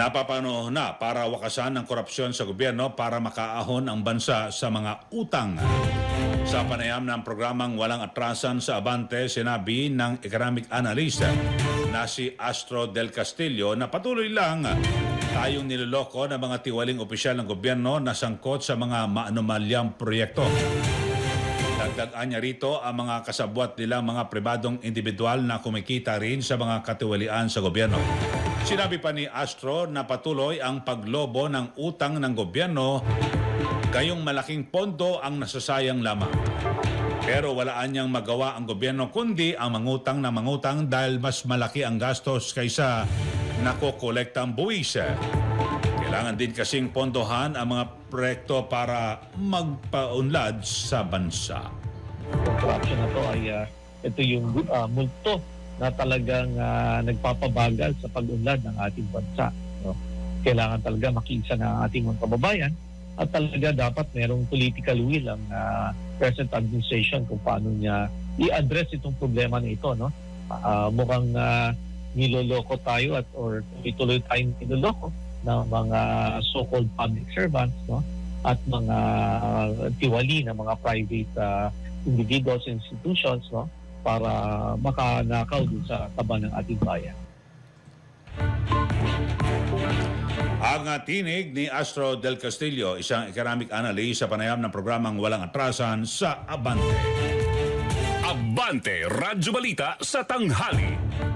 Napapano na para wakasan ang korupsyon sa gobyerno para makaahon ang bansa sa mga utang. Sa panayam ng programang Walang Atrasan sa Abante, sinabi ng economic analyst na si Astro Del Castillo na patuloy lang tayong niloloko ng mga tiwaling opisyal ng gobyerno na sangkot sa mga maanomalyang proyekto. Dagdagan niya rito ang mga kasabwat nilang mga pribadong individual na kumikita rin sa mga katiwalian sa gobyerno. Sinabi pa ni Astro na patuloy ang paglobo ng utang ng gobyerno gayong malaking pondo ang nasasayang lamang. Pero walaan niyang magawa ang gobyerno kundi ang mangutang na mangutang dahil mas malaki ang gastos kaysa nakokolektang buwis. Kailangan din kasing pondohan ang mga proyekto para magpaunlad sa bansa. Corruption na to ay ah, ito yung ah, multo na talagang ah, nagpapabagal sa pag-unlad ng ating bansa. No? Kailangan talaga makiisa na ating mga kababayan at talaga dapat merong political will ang ah, present administration kung paano niya i-address itong problema na ito. No? Ah, mukhang ah, niloloko tayo at or ituloy tayong niloloko ng mga so-called public servants no? at mga ah, tiwali ng mga private ah, individuals and institutions no para makanakaw din sa taba ng ating bayan. Ang uh, tinig ni Astro Del Castillo, isang economic analyst sa panayam ng programang Walang Atrasan sa Abante. Abante Radyo Balita sa tanghali.